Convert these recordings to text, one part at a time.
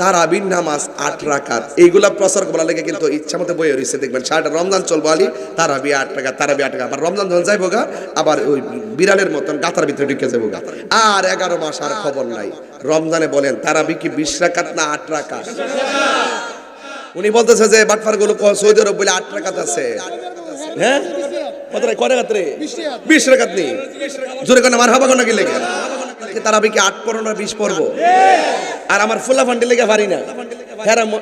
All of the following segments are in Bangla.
তারাবির নামাজ আট রাকাত। এইগুলা প্রচার করার লেগে কিন্তু ইচ্ছা মতো বইয়ে রয়েছে। দেখবেন সারাটা রমজান চলবো আলি তারাবি আট টাকা তারাবি আট টাকা আবার রমজান যখন যাইবো গা আবার ওই বিড়ালের মতন গাতার ভিতরে ঢুকে যাব গা। আর এগারো মাস আর খবর নাই। রমজানে বলেন তারাবি কি বিশ রাকাত না আট রাকাত? উনি বলতেছে যে বাটফারগুলো সৌদি আরব বলে আট রাকাত আছে। হ্যাঁ? কত রে কয় রাকাত রে? বিশ রাকাত। নেই। জোরে কেন আমার হাবা কোনা কি লেগে তারাবি কি আট পড়ো না বিশ পড়ব আর আমার ফুলা ফান্ডি লেগে পারি না। ম-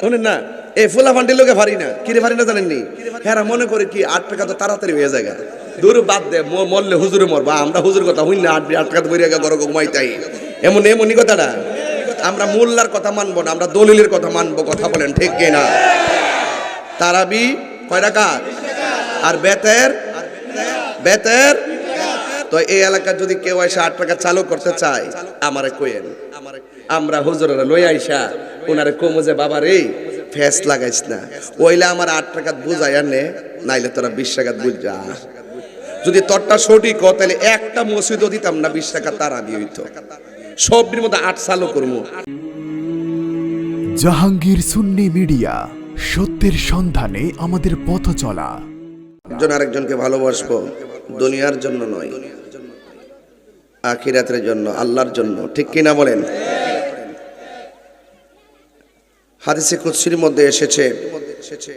শুনেন না? এই ফুলা ফান্ডি লেগে পারি না। কিরে পারি না জানেননি? হেরা মনে করে কি, আট টাকা তো তাড়াতাড়ি হয়ে যায় দূর বাদ দে মরলে হুজুরে মরবা। আমরা হুজুর কথা হইন না, আট আট টাকা বইরে গরো ঘুমাইতাই এমন, এমনই কথাটা। আমরা মোল্লার কথা মানবো না, আমরা দলিলের কথা মানবো, কথা বলেন, ঠিক কিনা তারাবি কয় রাকাত? আর বেতের? বেতের? তো এই এলাকার যদি কেউ এসে আট টাকা চালু করতে চায় আমারে কইেন আমরা হুজুরেরা লই আইসা ওনারে কমু যে বাবা রে ফেস লাগাইস না। ওইলে আমার আট টাকা বুঝাই আনে নাইলে তোরা বিশ টাকা বুঝ যদি তোরটা সঠিক হ তাহলে একটা মসজিদও দিতাম না বিশ টাকা তারা দিয়ে হইতো। সবটির মধ্যে আট চালু করব জাহাঙ্গীর সুন্নি মিডিয়া সত্যের সন্ধানে আমাদের পথ চলা। একজন আরেকজনকে ভালোবাসবো দুনিয়ার জন্য নয়। আখিরাতের জন্য, আল্লাহর জন্য। ঠিক কিনা বলেন? হাদিসে কুদসির মধ্যে এসেছে,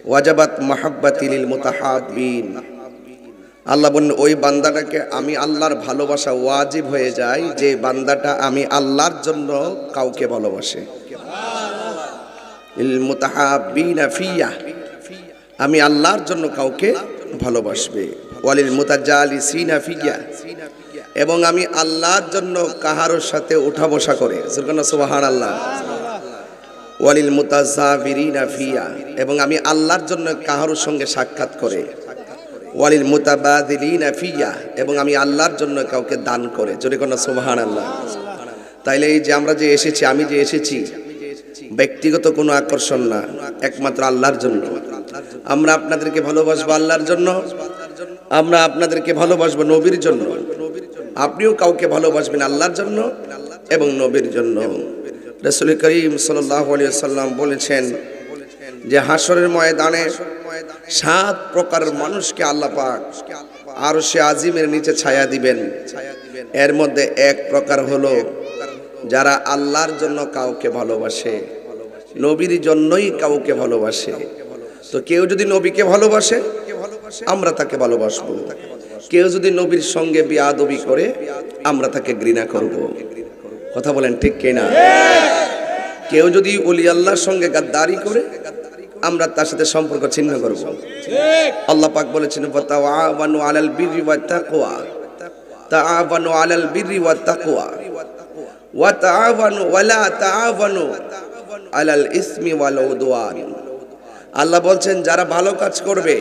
ওয়াজাবাত মাহাব্বাতিল মুতাহাবিন আল্লাহ বলেন ওই বান্দাটাকে আমি আল্লাহর ভালোবাসা ওয়াজিব হয়ে যায়, যে বান্দাটা আমি আল্লাহর জন্য কাউকে ভালোবাসে। আমি আল্লাহর জন্য কাউকে ভালোবাসবে। ওয়ালিল মুতাজালি সিনা ফিয়া এবং আমি আল্লাহর জন্য কাহারোর সাথে উঠা বসা করে। সুবহান আল্লাহ ওয়ালিল মুতাজাবিরিনা ফিয়া। এবং আমি আল্লাহর জন্য কাহারোর সঙ্গে সাক্ষাৎ করে। ওয়ালিল মুতাবাদিলিনা ফিয়া। এবং আমি আল্লাহর জন্য কাউকে দান করে। যদি কোনো সুবহান আল্লাহ তাইলে এই যে আমরা যে এসেছি, আমি যে এসেছি, ব্যক্তিগত কোনো আকর্ষণ না, একমাত্র আল্লাহর জন্য। আমরা আপনাদেরকে ভালোবাসবো আল্লাহর জন্য। আমরা আপনাদেরকে ভালোবাসবো নবীর জন্য। আপনিও কাউকে ভালোবাসবেন আল্লাহর জন্য এবং নবীর জন্য। রসুল করিম সাল্লাম বলেছেন যে হাসরের ময়দানে সাত প্রকার মানুষকে আল্লাহ পাক আর সে আজিমের নিচে ছায়া দিবেন। এর মধ্যে এক প্রকার হলো যারা আল্লাহর জন্য কাউকে ভালোবাসে, নবীর জন্যই কাউকে ভালোবাসে। তো কেউ যদি নবীকে ভালোবাসে, আমরা তাকে ভালোবাসবো। কেউ যদি নবীর সঙ্গে বিয়াদবি করে, আমরা তাকে ঘৃণা করব। কথা বলেন ঠিক কিনা? কেউ যদি অলি আল্লাহর সঙ্গে গাদ্দারি করে, আমরা তার সাথে সম্পর্ক ছিন্ন করব। আল্লাহ পাক বলেছেন তাআওয়ানু আলাল বিররি ওয়াত তাকওয়া। তাআওয়ানু আলাল বিররি ওয়াত তাকওয়া। ওয়া তাআওয়ানু ওয়ালা তাআওয়ানু আলাল ইসমি ওয়াল উদওয়ান। আল্লাহ বলছেন, যারা ভালো কাজ করবে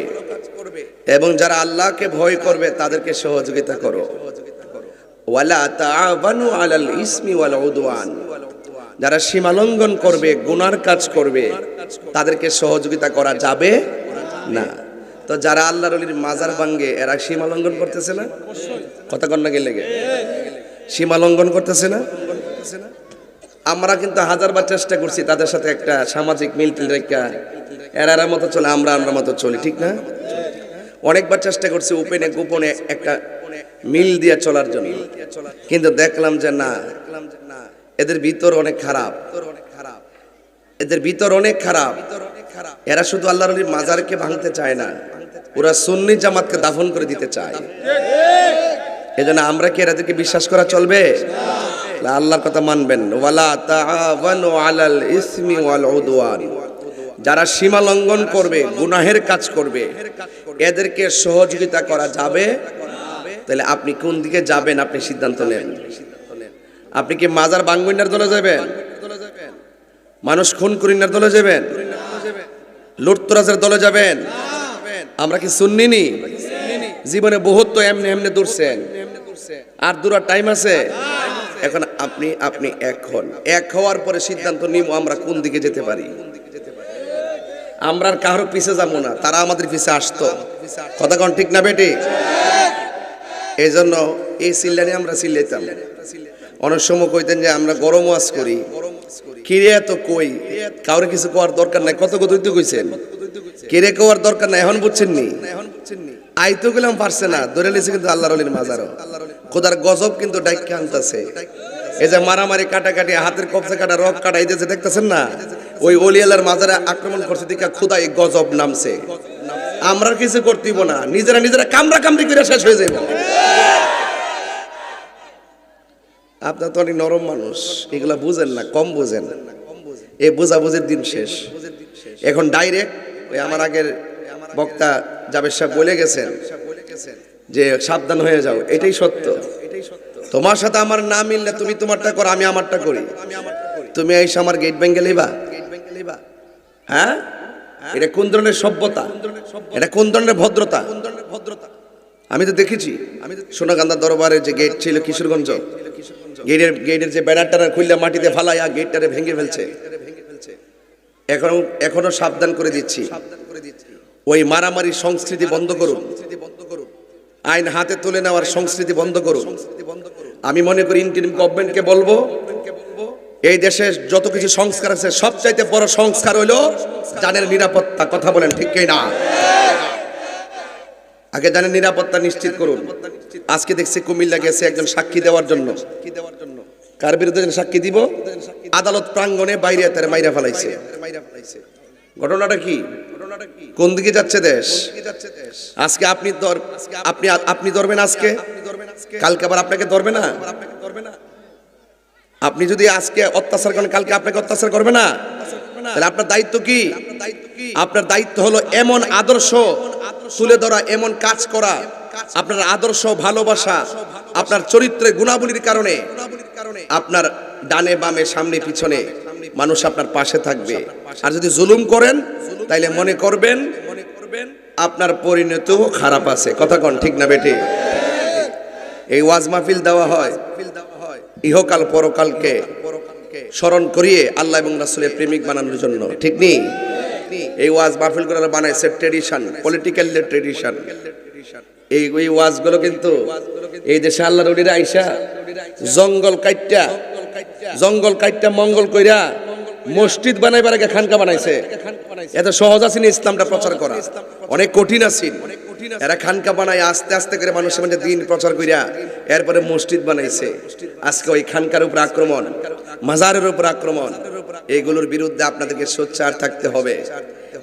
এবং যারা আল্লাহকে ভয় করবে, তাদেরকে সহযোগিতা করো। ওয়ালা তাআওয়ানু আলাল যারা সীমালঙ্ঘন করবে, গুনার কাজ করবে, তাদেরকে সহযোগিতা করা যাবে না। তো যারা আল্লাহর অলির মাজার ভাঙ্গে, এরা সীমালঙ্ঘন করতেছে না? কথা কন্যা গেলে সীমালঙ্ঘন করতেছে না? আমরা কিন্তু হাজারবার চেষ্টা করছি তাদের সাথে একটা সামাজিক মিল টিল রেখা। এরার মতো চলে, আমরা আমরা মতো চলি, ঠিক না? অনেকবার চেষ্টা করছি ওপেনে গোপনে একটা মিল দিয়ে চলার জন্য। কিন্তু দেখলাম যে না, এদের ভিতর অনেক খারাপ। এদের ভিতর অনেক খারাপ। এরা শুধু আল্লাহর আলীর মাজারকে ভাঙতে চায় না, ওরা সুন্নি জামাতকে দাফন করে দিতে চায়। এজন্য আমরা কি এরাদেরকে বিশ্বাস করা চলবে? আল্লাহর কথা মানবেন যারা সীমা লঙ্ঘন করবে, গুনাহের কাজ করবে এদেরকে সহযোগিতা করা যাবে? তাহলে আপনি কোন দিকে যাবেন? আপনি সিদ্ধান্ত নেন। আপনি কি মাজার বাঙ্গুইনার দলে যাবেন? মানুষ খুন করিনার দলে যাবেন? লুটতরাজের দলে যাবেন? আমরা কি শুননিনি জীবনে বহুত তো এমনি এমনি দূরছেন আর দূরার টাইম আছে? এখন আপনি আপনি এক হন। এক হওয়ার পরে সিদ্ধান্ত নিব আমরা কোন দিকে যেতে পারি। আমরা আর কারও পিছে যাব না, তারা আমাদের পিছে আসতো। কথা কোন ঠিক না বেটি? এই জন্য এই সিল্লানি আমরা সিল্লাইতাম অনেক সময় কইতেন যে আমরা গরম ওয়াজ করি। কই? কাউরে কিছু কোয়ার দরকার নাই। কত কত কইছেন? কিরে কোয়ার দরকার নাই, এখন বুঝছেন নি? আইতো গেলাম, পারছে না। ধরে কিন্তু আল্লাহর অলির মাজারও। খোদার গজব কিন্তু ডাইকে আনতাছে। এই যে মারামারি, কাটাকাটি, হাতের কবজা কাটা, রক কাটা, এই যে দেখতেছেন না? ওই অলিয়ালার মাজারে আক্রমণ করছে দিকে খুদা এই গজব নামছে। আমরা কিছু করতেইব না, নিজেরা নিজেরা কামড়া কামড়ি করে শেষ হয়ে যাইব। আপনার তো অনেক নরম মানুষ, এগুলা বুঝেন না, কম বুঝেন। এই বোঝাবুঝির দিন শেষ। এখন ডাইরেক্ট ওই আমার আগের বক্তা জাবেদ সাহেব বলে গেছেন যে, সাবধান হয়ে যাও, এটাই সত্য। তোমার সাথে আমার না মিললে তুমি তোমারটা করো, আমি আমারটা করি। তুমি এসে আমার গেট ভেঙে লিবা হ্যাঁ? এটা কোন ধরনের সভ্যতা? এটা কোন ধরনের ভদ্রতা? আমি তো দেখেছি। আমি সোনাকান্দা দরবারের যে গেট ছিল কিশোরগঞ্জ গেটের গেটের যে ব্যানারটা খুললে মাটিতে ফালাইয়া গেটটারে ভেঙে ফেলছে। এখনও এখনও সাবধান করে দিচ্ছি। ওই মারামারি সংস্কৃতি বন্ধ করুন। আইন হাতে তুলে নেওয়ার সংস্কৃতি বন্ধ করুন। আমি মনে করি ইন্টারিম গভর্নমেন্টকে বলব এই দেশে যত কিছু সংস্কার আছে, সবচাইতে বড় সংস্কার হইল জানের নিরাপত্তা কথা বলেন, ঠিক না আগে জানের নিরাপত্তা নিশ্চিত করুন। আজকে দেখছি কুমিল্লা গেছে একজন সাক্ষী দেওয়ার জন্য। কার বিরুদ্ধে সাক্ষী দিব? আদালত প্রাঙ্গনে বাইরে তার মাইরা ফেলাইছে। ঘটনাটা কি? কোন দিকে যাচ্ছে দেশ? আজকে আপনি আপনি আপনি ধরবেন আজকে? কালকে আবার আপনাকে ধরবে না? আপনি যদি আজকে অত্যাচার করেন, কালকে আপনাকে অত্যাচার করবে না? তাহলে আপনার দায়িত্ব কি? আপনার দায়িত্ব হলো এমন আদর্শ তুলে ধরা, এমন কাজ করা। আপনার আদর্শ ভালোবাসা, আপনার চরিত্রের গুণাবলীর কারণে, আপনার ডানে বামে, সামনে পিছনে মানুষ আপনার পাশে থাকবে। আর যদি জুলুম করেন, তাইলে মনে করবেন আপনার পরিণত খারাপ আছে। কথা কন, ঠিক না বেটে? এই ওয়াজ মাহফিল দেওয়া হয়। ইহকাল পরকালকে স্মরণ করিয়ে আল্লাহ এবং রাসুলের প্রেমিক বানানোর জন্য, ঠিক নেই এই ওয়াজ মাহফিল করে বানাইছে ট্রেডিশন পলিটিক্যাল ট্রেডিশন এই এই ওয়াজগুলো কিন্তু এই দেশে আল্লাহ রলিরা আইসা জঙ্গল কাইটটা জঙ্গল কাইটটা মঙ্গল কইরা মসজিদ বানাইবার আগে খানকা বানাইছে। এত সহজ আছে ইসলামটা প্রচার করা? অনেক কঠিন আছে। এরা খানকা বানায়, আস্তে আস্তে করে মানুষের মধ্যে দিন প্রচার কইরা এরপরে মসজিদ বানাইছে। আজকে ওই খানকার উপর আক্রমণ, মাজারের উপর আক্রমণ এইগুলোর বিরুদ্ধে আপনাদেরকে সোচ্চার থাকতে হবে।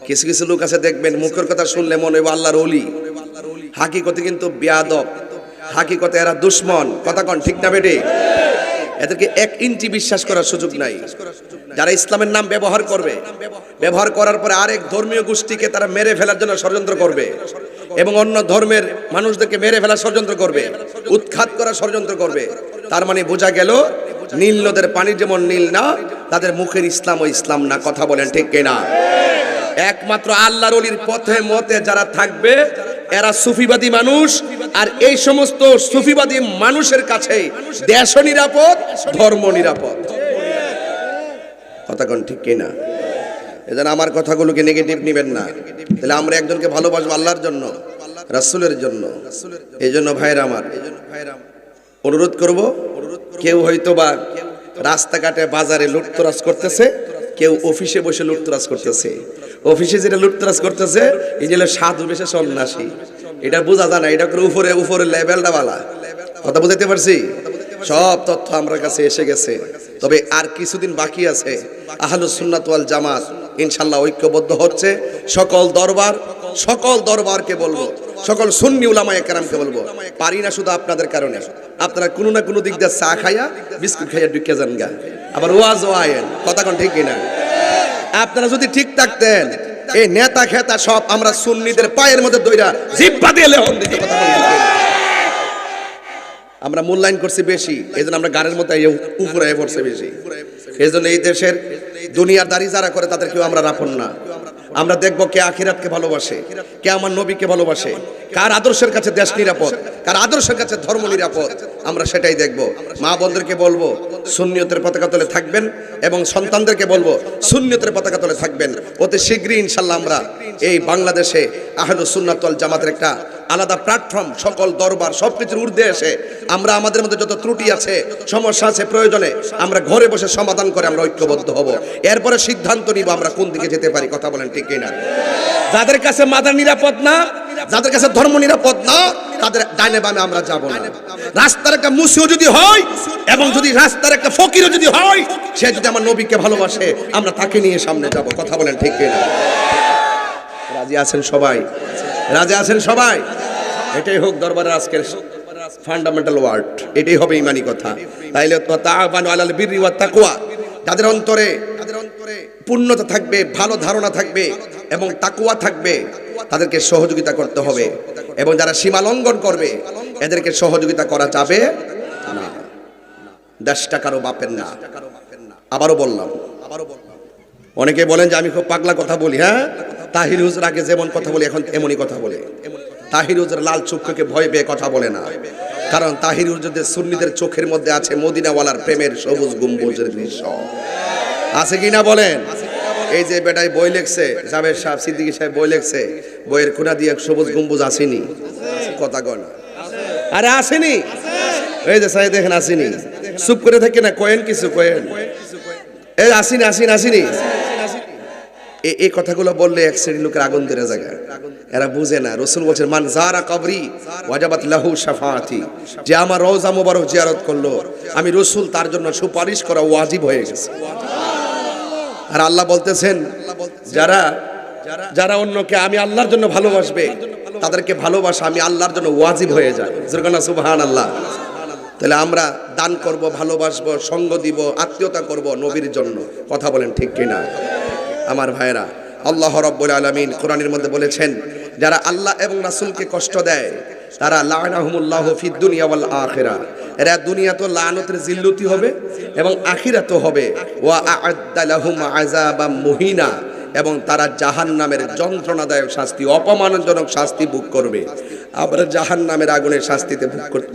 কিছু কিছু লোক আছে, দেখবেন মুখের কথা শুনলে মনে হবে আল্লাহর অলি হাকিকতে কিন্তু বেয়াদব। হাকিকতে এরা দুশ্মন। কথা কন, ঠিক না বেটে? এদেরকে এক ইঞ্চি বিশ্বাস করার সুযোগ নাই। যারা ইসলামের নাম ব্যবহার করবে, ব্যবহার করার পরে আরেক ধর্মীয় গোষ্ঠীকে তারা মেরে ফেলার জন্য ষড়যন্ত্র করবে। এবং অন্য ধর্মের মানুষদেরকে মেরে ফেলার ষড়যন্ত্র করবে, উৎখাত করার ষড়যন্ত্র করবে। তার মানে বোঝা গেল, নীল নদের পানি যেমন নীল না, তাদের মুখের ইসলাম ও ইসলাম না। কথা বলেন ঠিক কিনা? একমাত্র আল্লাহর অলির পথে মতে যারা থাকবে, এরা সুফিবাদী মানুষ, আর এই সমস্ত সুফিবাদী মানুষের কাছে দেশ নিরাপদ ধর্ম নিরাপদ কথা কোন ঠিক কিনা? এজন্য আমার কথাগুলোকে নেগেটিভ নেবেন না। তাহলে আমরা একজনকে ভালোবাসবো আল্লাহর জন্য, রাসূলের জন্য। এই জন্য ভাইরা আমার, অনুরোধ করব, কেউ হয়তো বা রাস্তাঘাটে বাজারে লুটতরাজ করতেছে, কেউ অফিসে বসে লুটতরাজ করতেছে। অফিসে যেটা লুটতরাজ করতেছে, এই যে সাধু বেশে সন্ন্যাসী। এটা বোঝা যায় না, এটা করে উপরে উপরে লেভেলটা বালা। কথা বুঝাইতে পারছি? সব তথ্য আমার কাছে এসে গেছে। তবে আর কিছুদিন বাকি আছে। আহলুস সুন্নাত ওয়াল জামাত ইনশাল্লাহ ঐক্যবদ্ধ হচ্ছে। সকল দরবার, সকল দরবারকে বলব, সকল সুন্নি উলামায়ে কেরামকে বলব, পারি না শুধু আপনাদের কারণে। আপনারা কোনো না কোনো দিক দিয়ে চা খাইয়া, বিস্কুট খাইয়া ঢুকে যান গা। আবার ওয়াজ ও আয়েন, কথা কোন ঠিক কিনা? আপনারা যদি ঠিক থাকতেন, এই নেতা খেতা সব আমরা সুন্নিদের পায়ের মধ্যে দইরা জিব্বা দিয়ে লেহন দিতে, কথা আমরা মূল্যায়ন করছি বেশি এই জন্য আমরা গাড়ির মতো উপরে পড়ছে বেশি। এই জন্য এই দেশের দুনিয়ার দাঁড়ি যারা করে, তাদের কেউ আমরা রাখুন না। আমরা দেখব কে আখিরাতকে ভালোবাসে, কে আমার নবীকে ভালোবাসে, কার আদর্শের কাছে দেশ নিরাপদ, কার আদর্শের কাছে ধর্ম নিরাপদ, আমরা সেটাই দেখব। মা বোনদেরকে বলব, সুন্নিয়তের পতাকা তলে থাকবেন এবং সন্তানদেরকে বলব, সুন্নিয়তের পতাকা তলে থাকবেন। অতি শীঘ্রই ইনশাল্লাহ আমরা এই বাংলাদেশে আহলু সুন্নাতল জামাতের একটা আলাদা প্ল্যাটফর্ম সকল দরবার, সবকিছুর ঊর্ধ্বে এসে আমরা আমাদের মধ্যে যত ত্রুটি আছে, সমস্যা আছে, প্রয়োজনে আমরা ঘরে বসে সমাধান করে আমরা ঐক্যবদ্ধ হব। এরপরে সিদ্ধান্ত নিব আমরা কোন দিকে যেতে পারি, কথা বলেন ঠিক কিনা। যাদের কাছে মাদার নিরাপদ না, যাদের কাছে ধর্ম নিরাপদ না, তাদের ডাইনে বামে আমরা যাব না। রাস্তার একটা মুসিও যদি হয়, এবং যদি রাস্তার একটা ফকিরও যদি হয়, সে যদি আমার নবীকে ভালোবাসে, আমরা তাকে নিয়ে সামনে যাব, কথা বলেন ঠিক কিনা। রাজি আছেন সবাই? রাজি আছেন সবাই? এটাই হোক দরবারের আজকের ফান্ডামেন্টাল ওয়ার্ড এটাই হবে ইমানি কথা। তাইলে আলাল বিররি ওয়াত তাকওয়া যাদের অন্তরে তাদের অন্তরে পূর্ণতা থাকবে, ভালো ধারণা থাকবে এবং তাকুয়া থাকবে, তাদেরকে সহযোগিতা করতে হবে। এবং যারা সীমা লঙ্ঘন করবে, এদেরকে সহযোগিতা করা যাবে না। দশ টাকারও বাপের না। আবারও বললাম আবারও বললাম। অনেকে বলেন যে আমি খুব পাগলা কথা বলি হ্যাঁ? তাহির হুজুর আগে যেমন কথা বলে, এখন এমনই কথা বলে। তাহির হুজুর লাল চক্ষুকে ভয় পেয়ে কথা বলে না। কারণ তাহির হুজুরদের সুন্নিদের চোখের মধ্যে আছে, মদিনাওয়ালার প্রেমের সবুজ গম্বুজের দৃশ্য। আছে কি না বলেন? এই যে বেটায় বই লেখছে, জাবের সাহেব, সিদ্দিকী সাহেব বই লেখছে, বইয়ের খুনা দিয়ে এক সবুজ গম্বুজ আসেনি। কথা গনা আরে আসেনি? এই যে সাহেব দেখেন আসেনি। চুপ করে থাকে না, কয়েন কিছু, কয়েন। এই আসিনি আসিনি আসিনি। এই কথাগুলো বললে এক শ্রেণির লোকের আগুন ধরে জায়গা এরা বুঝে না। রসুল বলছেন, মান জারা কবরি, ওয়াজাবাত লাহু শাফাআতি। যে আমার রওজা মুবারক জিয়ারত করল, আমি রসুল, তার জন্য সুপারিশ করা ওয়াজিব হয়ে গেছে। আর আল্লাহ বলতেছেন, যারা যারা অন্যকে আমি আল্লাহর জন্য ভালোবাসবে, তাদেরকে ভালোবাসা আমি আল্লাহর জন্য ওয়াজিব হয়ে যায়। যেরকম সুবহান আল্লাহ তাহলে আমরা দান করব, ভালোবাসবো, সঙ্গ দিব, আত্মীয়তা করব নবীর জন্য। কথা বলেন ঠিক কিনা? আমার ভাইরা আল্লাহ রব্বুল আলমিন কোরআনের মধ্যে বলেছেন, যারা আল্লাহ এবং রাসূলকে কষ্ট দেয়, তারা লানাহুমুল্লাহ ফিদ দুনিয়া এরা দুনিয়া তো লানতের জিল্লুতি হবে এবং আখিরাত হবে। ওয়া মুহিনা। এবং তারা জাহান নামের যন্ত্রণাদায়ক শাস্তি, অপমানজনক শাস্তি ভোগ করবে। আমরা জাহান নামের আগুনের শাস্তিতে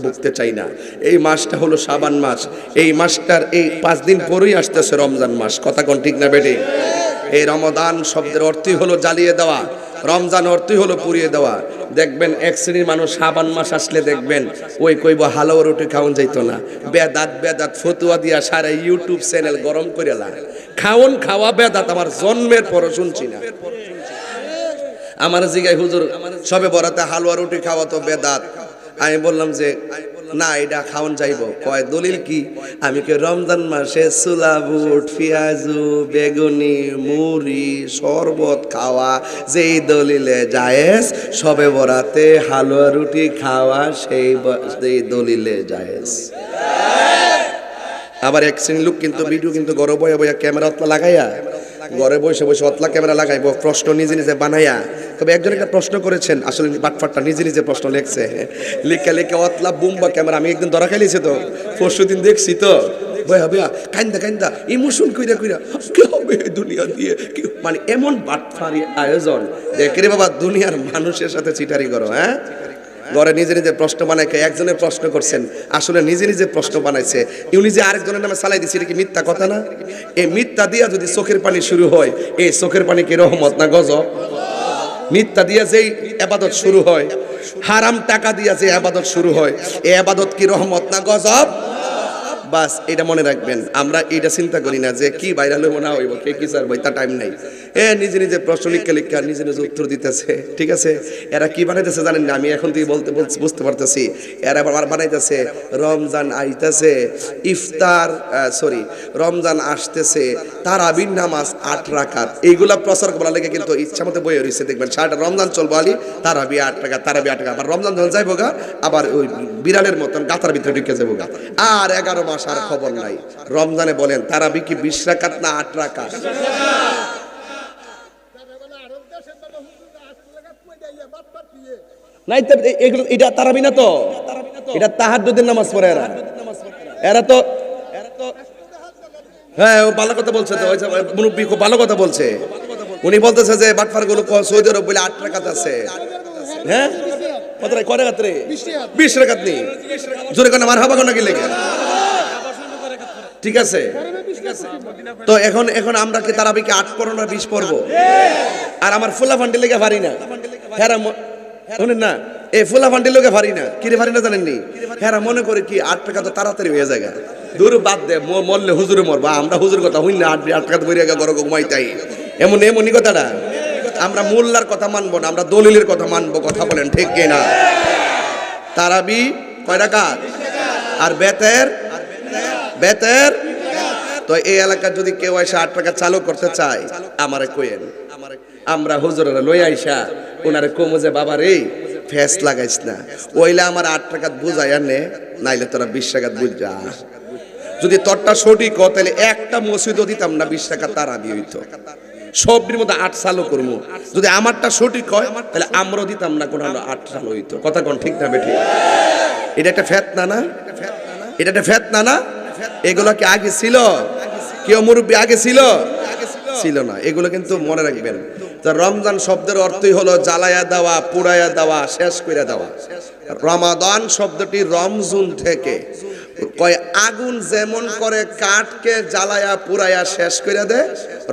ভুগতে চাই না। এই মাসটা হলো সাবান মাস। এই মাসটার এই পাঁচ দিন পরেই আসতেছে রমজান মাস। কথা কোন ঠিক না বেটে এই রমদান শব্দের অর্থই হলো জ্বালিয়ে দেওয়া। রমজান অর্থই হলো পুড়িয়ে দেওয়া। দেখবেন এক শ্রেণির মানুষ সাবান মাস আসলে দেখবেন, ওই কইব হালুয়া রুটি খাওয়ান যাইতো না। বেদাত বেদাত ফতুয়া দিয়া সারা ইউটিউব চ্যানেল গরম করে লা খাওন খাওয়া বেদাত আমার জন্মের পর শুনছি না। আমার জিগাই হুজুর, সবে বরাতে হালুয়া রুটি খাওয়া তো বেদাত। আমি বললাম যে না এটা খাওয়ান যাইব। কয় দলিল কি? আমি কে রমজান মাসে সুলা বুট পেঁয়াজু বেগুনি মুড়ি শরবত খাওয়া যেই দলিলে জায়েজ সবে বরাতে হালুয়া রুটি খাওয়া সেই সেই দলিলে জায়েজ। আবার এক শ্রেণির লোক কিন্তু ভিডিও কিন্তু বয়ে বয়ে ক্যামেরা লাগাইয়া ঘরে বসে বসে অতলা ক্যামেরা লাগাইব, প্রশ্ন নিজে নিজে বানাইয়া। তবে একজন একটা প্রশ্ন করেছেন, আসলে বাটফাটটা নিজে নিজে প্রশ্ন লিখছে। লিখে লিখে অতলা বুম্বা ক্যামেরা, আমি একদিন ধরা খাইলিছি তো, পরশু দিন দেখছি তো। কান্দা ইমোশন কইরা কইরা হবে দুনিয়া দিয়ে? কি মানে এমন বাটফারি আয়োজন। দেখে রে বাবা, দুনিয়ার মানুষের সাথে চিটারি করো হ্যাঁ? ঘরে নিজে নিজে প্রশ্ন বানায় কে একজনের প্রশ্ন করছেন, আসলে নিজে নিজে প্রশ্ন বানাইছে। ইউ যে আরেকজনের নামে চালাই দিচ্ছে এটা কি মিথ্যা কথা না? এই মিথ্যা দিয়া যদি চোখের পানি শুরু হয়, এই চোখের পানি কি রহমত না গজব? মিথ্যা দিয়া যেই আবাদত শুরু হয়, হারাম টাকা দিয়া যে আবাদত শুরু হয়, এই আবাদত কি রহমত না গজব? বাস, এটা মনে রাখবেন, আমরা এটা চিন্তা করি না যে কি ভাইরাল হইব, না হইব, কে কি স্যার ভাই তা টাইম নাই। এ, নিজে নিজে প্রশ্ন লিখে লিখে নিজে নিজে উত্তর দিতেছে। ঠিক আছে? এরা কি বানাইতেছে জানেন না? আমি এখন থেকে বলতে বুঝতে পারতেছি। এরা আবার বানাইতেছে, রমজান আইতেছে, ইফতার সরি রমজান আসতেছে, তারাবির নামাজ আট রাকাত। এইগুলা প্রচার করার লেগে কিন্তু ইচ্ছা মতো বই রয়েছে দেখবেন, সারাটা রমজান চলবো আলি, তারাবি আট টাকা তারাবি আট টাকা আবার রমজান যখন যাইবো গা, আবার ওই বিড়ালের মতন গাতার ভিতরে ঢুকে যাব গা। আর এগারো মাস আর খবর নাই। রমজানে বলেন, তারাবি কি বিশ রাকাত না আট রাকাত? নাই এগুলো এটা তারাবি না তো? এটা তাহাজ্জুদের নামাজ পড়ে এরা। এরা তো হ্যাঁ ও ভালো কথা বলছে তো মুরব্বী খুব ভালো কথা বলছে। উনি বলতেছে যে বাটফারগুলো সৌদি আরব বলে আট টাকাত আছে। হ্যাঁ? কত কয় রাকাত রে? বিশ রাকাত। নেই জোরে কেন আমার হাবা কোনা গেলে ঠিক আছে। তো এখন এখন আমরা কি তারাবিকে আট পড়ো না বিশ পড়ব? আর আমার ফুলা ফান্ডি লেগে পারি না। হ্যাঁ শুনেন না এ ফুলা লোকে পারি না। কিরে পারি না জানেননি? মনে করে কি আট টাকা তো তাড়াতাড়ি হয়ে যায় দূর বাদ দে মরলে হুজুরে আমরা হুজুর কথা না, আট আট টাকা ঘুমাইতাই এমন এমনই কথাটা? আমরা মোল্লার কথা মানবো না, আমরা দলিলের কথা মানবো, কথা বলেন ঠিক কিনা তারাবি কয় রাকাত? আর বেতের? বেতের? তো এই এলাকার যদি কেউ এসে আট টাকা চালু করতে চায়, আমারে কইেন আমরা হুজুরেরা লই আইসা ওনারে কমু যে, বাবা রে ফেস লাগাইস না। ওইলে আমার আট টাকা বুঝাই নে, নাইলে তোরা বিশ টাকা বুঝ যদি তোরটা সঠিক হয়, তাহলে একটা মসজিদও দিতাম না, বিশ টাকা তার আমি হইতো। সবটির মধ্যে আট সালও করব যদি আমারটা সঠিক হয়, তাহলে আমরাও দিতাম না কোনো আট সাল হইতো। কথা কোন ঠিক না বেঠিক এটা একটা ফেতনা না না? এটা একটা ফেতনা না? এগুলো কি আগে ছিল? কেউ মুরব্বী আগে ছিল? ছিল না। এগুলো কিন্তু মনে রাখবেন। তো রমজান শব্দের অর্থই হলো জ্বালায়া দেওয়া, পুড়ায়া দেওয়া, শেষ করে দেওয়া। রমাদান শব্দটি রমজুন থেকে। কয়, আগুন যেমন করে কাঠকে জ্বালায়া পুরায়া শেষ করে দেয়,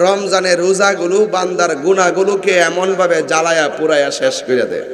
রমজানের রোজাগুলো, বান্দার গুণাগুলোকে এমনভাবে জ্বালায়া পুরায়া শেষ করে দেয়।